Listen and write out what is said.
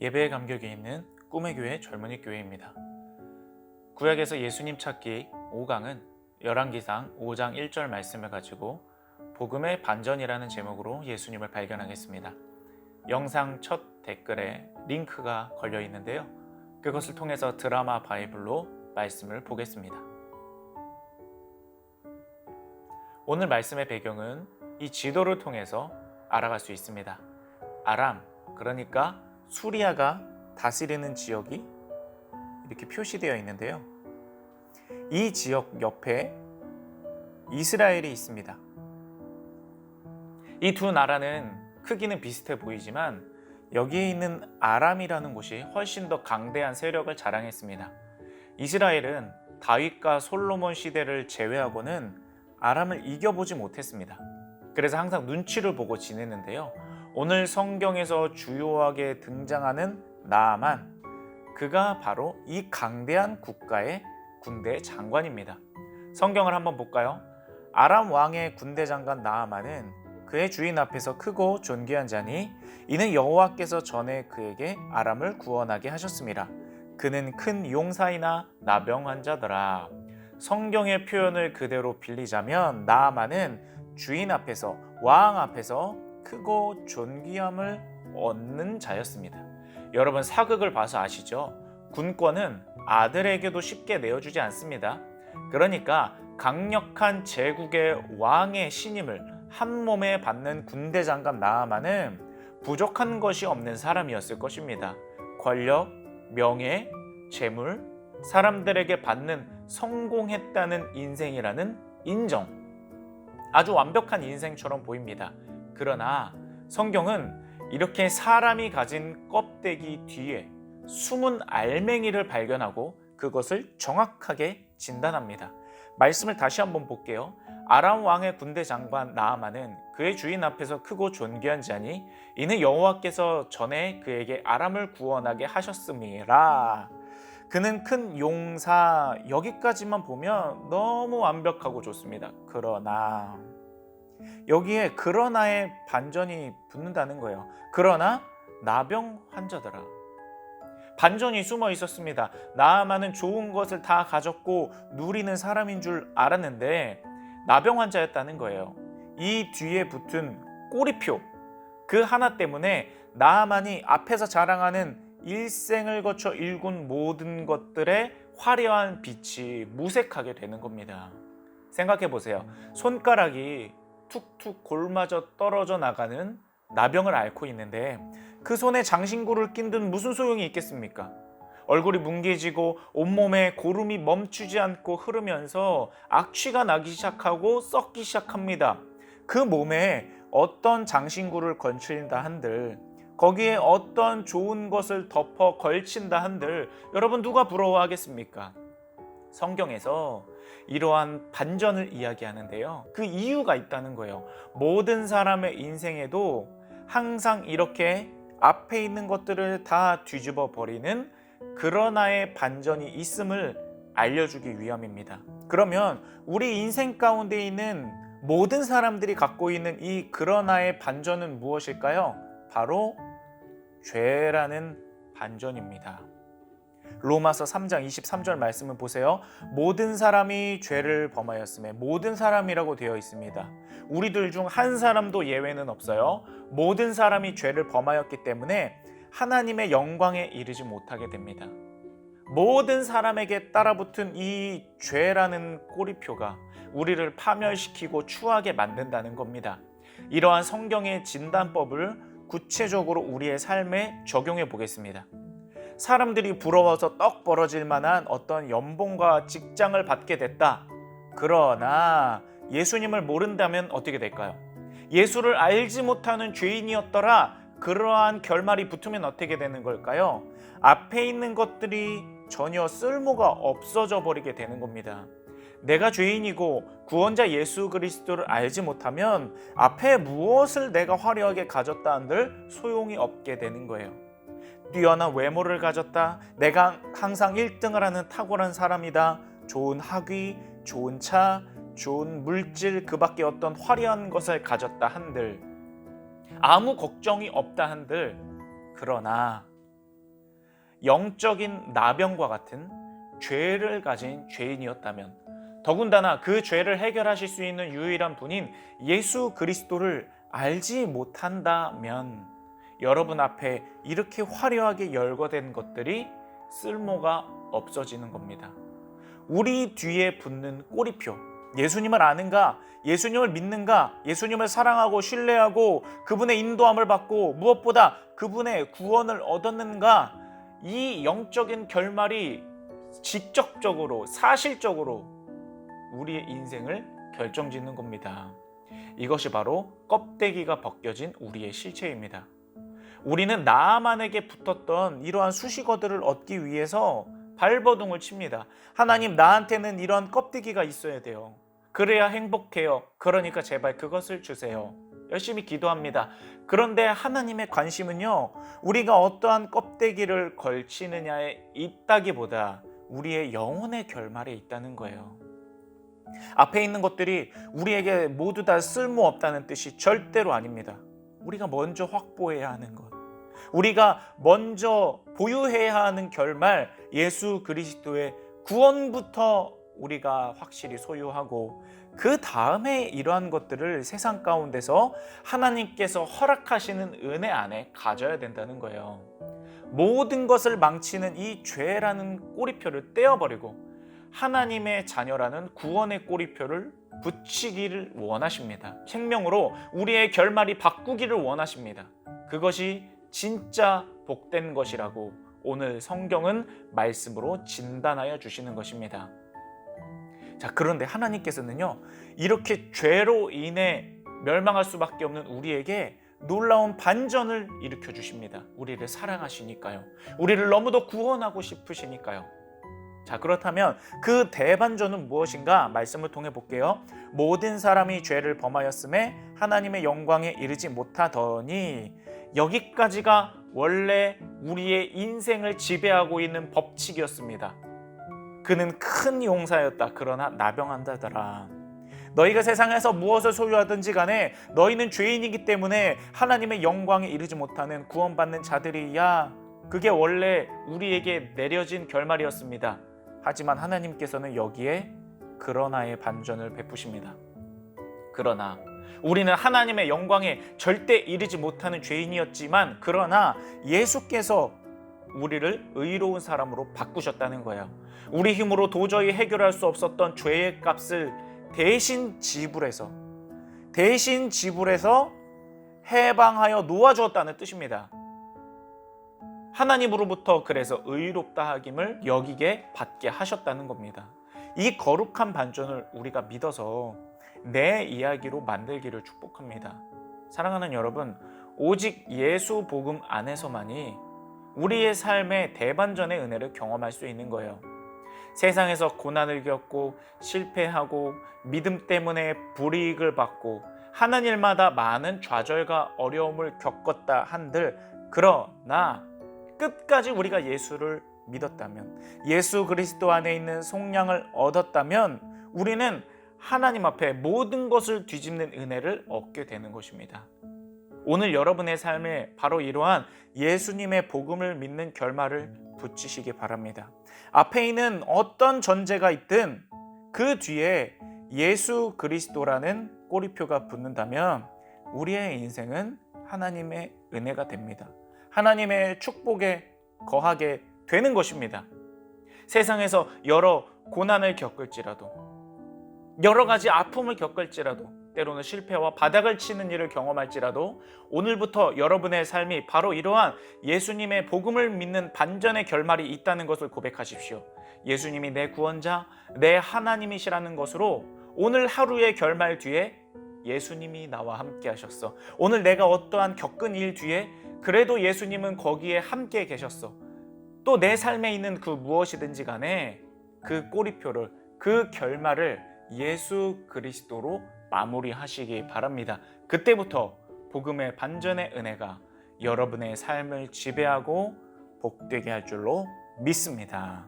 예배의 감격이 있는 꿈의 교회 젊은이 교회입니다. 구약에서 예수님 찾기 5강은 열왕기상 5장 1절 말씀을 가지고 복음의 반전이라는 제목으로 예수님을 발견하겠습니다. 영상 첫 댓글에 링크가 걸려 있는데요. 그것을 통해서 드라마 바이블로 말씀을 보겠습니다. 오늘 말씀의 배경은 이 지도를 통해서 알아갈 수 있습니다. 아람, 그러니까 수리아가 다스리는 지역이 이렇게 표시되어 있는데요. 이 지역 옆에 이스라엘이 있습니다. 이 두 나라는 크기는 비슷해 보이지만 여기에 있는 아람이라는 곳이 훨씬 더 강대한 세력을 자랑했습니다. 이스라엘은 다윗과 솔로몬 시대를 제외하고는 아람을 이겨보지 못했습니다. 그래서 항상 눈치를 보고 지냈는데요. 오늘 성경에서 주요하게 등장하는 나아만 그가 바로 이 강대한 국가의 군대 장관입니다. 성경을 한번 볼까요? 아람 왕의 군대 장관 나아만은 그의 주인 앞에서 크고 존귀한 자니 이는 여호와께서 전에 그에게 아람을 구원하게 하셨습니다. 그는 큰 용사이나 나병 환자더라. 성경의 표현을 그대로 빌리자면 나아만은 주인 앞에서 왕 앞에서 크고 존귀함을 얻는 자였습니다. 여러분 사극을 봐서 아시죠? 군권은 아들에게도 쉽게 내어주지 않습니다. 그러니까 강력한 제국의 왕의 신임을 한 몸에 받는 군대 장관 나아만은 부족한 것이 없는 사람이었을 것입니다. 권력, 명예, 재물, 사람들에게 받는 성공했다는 인생이라는 인정. 아주 완벽한 인생처럼 보입니다. 그러나 성경은 이렇게 사람이 가진 껍데기 뒤에 숨은 알맹이를 발견하고 그것을 정확하게 진단합니다. 말씀을 다시 한번 볼게요. 아람 왕의 군대 장관 나아만은 그의 주인 앞에서 크고 존귀한 자니 이는 여호와께서 전에 그에게 아람을 구원하게 하셨음이라. 그는 큰 용사 여기까지만 보면 너무 완벽하고 좋습니다. 그러나 여기에 그러나의 반전이 붙는다는 거예요. 그러나 나병 환자더라. 반전이 숨어 있었습니다. 나아만은 좋은 것을 다 가졌고 누리는 사람인 줄 알았는데 나병 환자였다는 거예요. 이 뒤에 붙은 꼬리표 그 하나 때문에 나아만이 앞에서 자랑하는 일생을 거쳐 일군 모든 것들의 화려한 빛이 무색하게 되는 겁니다. 생각해 보세요. 손가락이 툭툭 골마져 떨어져 나가는 나병을 앓고 있는데 그 손에 장신구를 낀 듯 무슨 소용이 있겠습니까? 얼굴이 뭉개지고 온몸에 고름이 멈추지 않고 흐르면서 악취가 나기 시작하고 썩기 시작합니다. 그 몸에 어떤 장신구를 걸친다 한들 거기에 어떤 좋은 것을 덮어 걸친다 한들 여러분 누가 부러워하겠습니까? 성경에서 이러한 반전을 이야기하는데요. 그 이유가 있다는 거예요. 모든 사람의 인생에도 항상 이렇게 앞에 있는 것들을 다 뒤집어 버리는 그러나의 반전이 있음을 알려주기 위함입니다. 그러면 우리 인생 가운데 있는 모든 사람들이 갖고 있는 이 그러나의 반전은 무엇일까요? 바로 죄라는 반전입니다. 로마서 3장 23절 말씀을 보세요. 모든 사람이 죄를 범하였음에 모든 사람이라고 되어 있습니다. 우리들 중 한 사람도 예외는 없어요. 모든 사람이 죄를 범하였기 때문에 하나님의 영광에 이르지 못하게 됩니다. 모든 사람에게 따라붙은 이 죄라는 꼬리표가 우리를 파멸시키고 추하게 만든다는 겁니다. 이러한 성경의 진단법을 구체적으로 우리의 삶에 적용해 보겠습니다. 사람들이 부러워서 떡 벌어질 만한 어떤 연봉과 직장을 받게 됐다. 그러나 예수님을 모른다면 어떻게 될까요? 예수를 알지 못하는 죄인이었더라. 그러한 결말이 붙으면 어떻게 되는 걸까요? 앞에 있는 것들이 전혀 쓸모가 없어져 버리게 되는 겁니다. 내가 죄인이고 구원자 예수 그리스도를 알지 못하면 앞에 무엇을 내가 화려하게 가졌다 한들 소용이 없게 되는 거예요. 뛰어난 외모를 가졌다. 내가 항상 1등을 하는 탁월한 사람이다. 좋은 학위, 좋은 차, 좋은 물질 그 밖에 어떤 화려한 것을 가졌다 한들 아무 걱정이 없다 한들 그러나 영적인 나병과 같은 죄를 가진 죄인이었다면 더군다나 그 죄를 해결하실 수 있는 유일한 분인 예수 그리스도를 알지 못한다면 여러분 앞에 이렇게 화려하게 열거된 것들이 쓸모가 없어지는 겁니다. 우리 뒤에 붙는 꼬리표. 예수님을 아는가? 예수님을 믿는가? 예수님을 사랑하고 신뢰하고 그분의 인도함을 받고 무엇보다 그분의 구원을 얻었는가? 이 영적인 결말이 직접적으로 사실적으로 우리의 인생을 결정 짓는 겁니다. 이것이 바로 껍데기가 벗겨진 우리의 실체입니다. 우리는 나만에게 붙었던 이러한 수식어들을 얻기 위해서 발버둥을 칩니다. 하나님 나한테는 이런 껍데기가 있어야 돼요. 그래야 행복해요. 그러니까 제발 그것을 주세요. 열심히 기도합니다. 그런데 하나님의 관심은요, 우리가 어떠한 껍데기를 걸치느냐에 있다기보다 우리의 영혼의 결말에 있다는 거예요. 앞에 있는 것들이 우리에게 모두 다 쓸모없다는 뜻이 절대로 아닙니다. 우리가 먼저 확보해야 하는 것. 우리가 먼저 보유해야 하는 결말 예수 그리스도의 구원부터 우리가 확실히 소유하고 그 다음에 이러한 것들을 세상 가운데서 하나님께서 허락하시는 은혜 안에 가져야 된다는 거예요. 모든 것을 망치는 이 죄라는 꼬리표를 떼어버리고 하나님의 자녀라는 구원의 꼬리표를 붙이기를 원하십니다. 생명으로 우리의 결말이 바꾸기를 원하십니다. 그것이 진짜 복된 것이라고 오늘 성경은 말씀으로 진단하여 주시는 것입니다. 자, 그런데 하나님께서는요, 이렇게 죄로 인해 멸망할 수밖에 없는 우리에게 놀라운 반전을 일으켜 주십니다. 우리를 사랑하시니까요. 우리를 너무도 구원하고 싶으시니까요. 자, 그렇다면 그 대반전은 무엇인가 말씀을 통해 볼게요. 모든 사람이 죄를 범하였음에 하나님의 영광에 이르지 못하더니 여기까지가 원래 우리의 인생을 지배하고 있는 법칙이었습니다. 그는 큰 용사였다. 그러나 나병한다더라. 너희가 세상에서 무엇을 소유하든지 간에 너희는 죄인이기 때문에 하나님의 영광에 이르지 못하는 구원받는 자들이야. 그게 원래 우리에게 내려진 결말이었습니다. 하지만 하나님께서는 여기에 그러나의 반전을 베푸십니다. 그러나 우리는 하나님의 영광에 절대 이르지 못하는 죄인이었지만 그러나 예수께서 우리를 의로운 사람으로 바꾸셨다는 거예요. 우리 힘으로 도저히 해결할 수 없었던 죄의 값을 대신 지불해서 대신 지불해서 해방하여 놓아 주었다는 뜻입니다. 하나님으로부터 그래서 의롭다 하김을 여기게 받게 하셨다는 겁니다. 이 거룩한 반전을 우리가 믿어서 내 이야기로 만들기를 축복합니다. 사랑하는 여러분, 오직 예수 복음 안에서만이 우리의 삶의 대반전의 은혜를 경험할 수 있는 거예요. 세상에서 고난을 겪고 실패하고 믿음 때문에 불이익을 받고 하는 일마다 많은 좌절과 어려움을 겪었다 한들 그러나 끝까지 우리가 예수를 믿었다면 예수 그리스도 안에 있는 속량을 얻었다면 우리는 하나님 앞에 모든 것을 뒤집는 은혜를 얻게 되는 것입니다. 오늘 여러분의 삶에 바로 이러한 예수님의 복음을 믿는 결말을 붙이시기 바랍니다. 앞에 있는 어떤 전제가 있든 그 뒤에 예수 그리스도라는 꼬리표가 붙는다면 우리의 인생은 하나님의 은혜가 됩니다. 하나님의 축복에 거하게 되는 것입니다. 세상에서 여러 고난을 겪을지라도 여러 가지 아픔을 겪을지라도 때로는 실패와 바닥을 치는 일을 경험할지라도 오늘부터 여러분의 삶이 바로 이러한 예수님의 복음을 믿는 반전의 결말이 있다는 것을 고백하십시오. 예수님이 내 구원자, 내 하나님이시라는 것으로 오늘 하루의 결말 뒤에 예수님이 나와 함께 하셨어. 오늘 내가 어떠한 겪은 일 뒤에 그래도 예수님은 거기에 함께 계셨어. 또 내 삶에 있는 그 무엇이든지 간에 그 꼬리표를 그 결말을 예수 그리스도로 마무리하시기 바랍니다. 그때부터 복음의 반전의 은혜가 여러분의 삶을 지배하고 복되게 할 줄로 믿습니다.